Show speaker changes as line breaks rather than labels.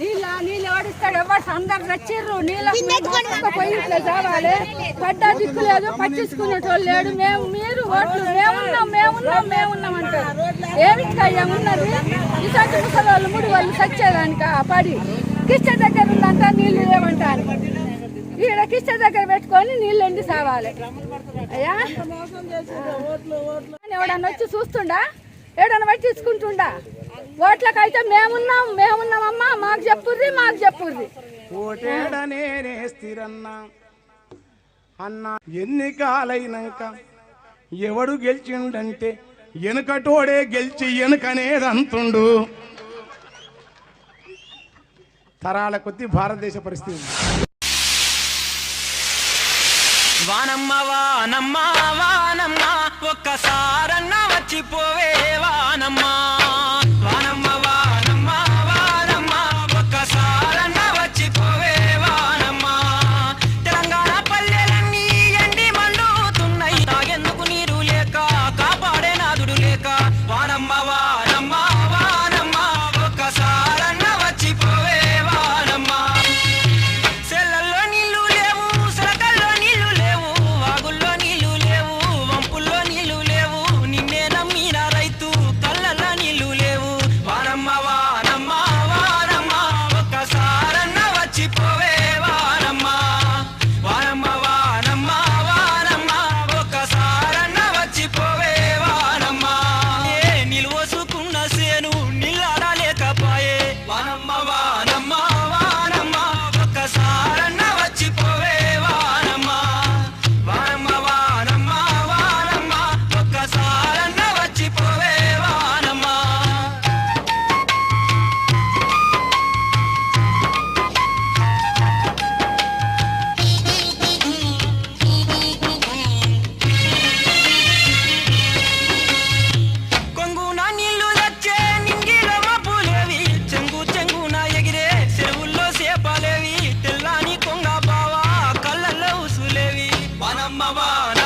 నీళ్ళ నీళ్ళు ఎవడిస్తాడు? ఎవరు అందరు రచ్చిర్రు? నీళ్ళ పోయి ఇట్లా చావాలి. పడ్డ దిక్కు లేదు పట్టించుకునేటోళ్ళు లేడు. మేము మీరు ఓట్లు మేమున్నాం మేమున్నాం మేమున్నాం అంటారు. ఏమిటికయ్యా ఉన్నది? ఇసంటి ముసలి వాళ్ళు ముడి వాళ్ళు సచ్చేదానిక? పడి. కిష్ట దగ్గర ఉందంట నీళ్ళు లేవంటారు. ఈడ కిష్ట దగ్గర పెట్టుకొని నీళ్ళు ఎండి సావాలి. అయ్యా? ఎవడన్నా వచ్చి చూస్తుండా? ఎవడన్నా పట్టించుకుంటుండా? ఓట్లకైతే మేమున్నాం మేమున్నామమ్మా మాకు చెప్పుర్రి మాకు చెప్పుర్రి.
ఓటేడనే స్థిరన్నా. అన్న ఎన్నికాలైనాక ఎవడు గెలిచిండంటే వెనుకటోడే గెలిచి వెనుకనేది అంతుండు తరాల కొద్దీ భారతదేశ పరిస్థితి.
వానమ్మ వానమ్మ వానమ్మ ఒక్కసారన్న వచ్చిపోవే వానమ్మ. on.